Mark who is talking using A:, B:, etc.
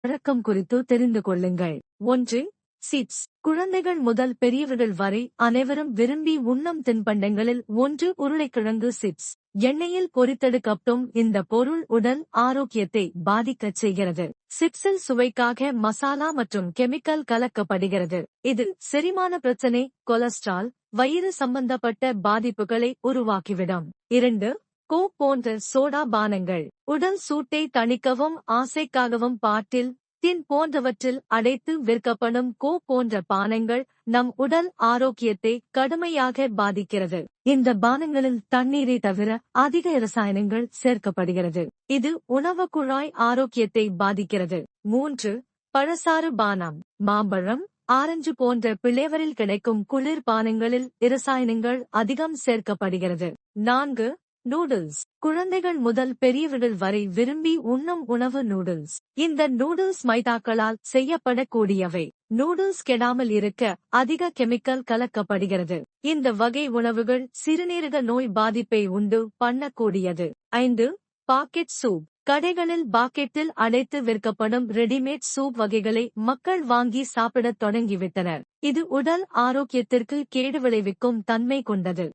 A: பழக்கம் குறித்து தெரிந்து கொள்ளுங்கள். ஒன்று சிப்ஸ். குழந்தைகள் முதல் பெரியவர்கள் வரை அனைவரும் விரும்பி உண்ணும் தின்பண்டங்களில் ஒன்று உருளைக்கிழங்கு சிப்ஸ். எண்ணெயில் பொரித்தெடுக்கப்படும் இந்த பொருள் உடல் ஆரோக்கியத்தை பாதிக்கச் செய்கிறது. சிப்ஸில் சுவைக்காக மசாலா மற்றும் கெமிக்கல் கலக்கப்படுகிறது. இது செரிமான பிரச்சனை கொலஸ்ட்ரால் வயிறு சம்பந்தப்பட்ட பாதிப்புகளை உருவாக்கிவிடும். இரண்டு கோக் போன்ற சோடா பானங்கள் உடல் சூட்டை தணிக்கவும் ஆசைக்காகவும் பாட்டில் தின் போன்றவற்றில் அடைத்து விற்கப்படும் கோ போன்ற பானங்கள் நம் உடல் ஆரோக்கியத்தை கடுமையாக பாதிக்கிறது. இந்த பானங்களில் தண்ணீரை தவிர அதிக ரசாயனங்கள் சேர்க்கப்படுகிறது. இது உணவு குழாய் ஆரோக்கியத்தை பாதிக்கிறது. மூன்று பழசாறு பானம் மாம்பழம் ஆரஞ்சு போன்ற பிளேவரில் கிடைக்கும் குளிர் பானங்களில் இரசாயனங்கள் அதிகம் சேர்க்கப்படுகிறது. நான்கு நூடுல்ஸ் குழந்தைகள் முதல் பெரியவர்கள் வரை விரும்பி உண்ணும் உணவு நூடுல்ஸ் இந்த நூடுல்ஸ் மைதாக்களால் செய்யப்படக்கூடியவை. நூடுல்ஸ் கெடாமல் இருக்க அதிக கெமிக்கல் கலக்கப்படுகிறது. இந்த வகை உணவுகள் சிறுநீரக நோய் பாதிப்பை உண்டு பண்ணக்கூடியது. ஐந்து பாக்கெட் சூப் கடைகளில் பாக்கெட்டில் அடைத்து விற்கப்படும் ரெடிமேட் சூப் வகைகளை மக்கள் வாங்கி சாப்பிடத் தொடங்கிவிட்டனர். இது உடல் ஆரோக்கியத்திற்கு கேடு விளைவிக்கும் தன்மை கொண்டது.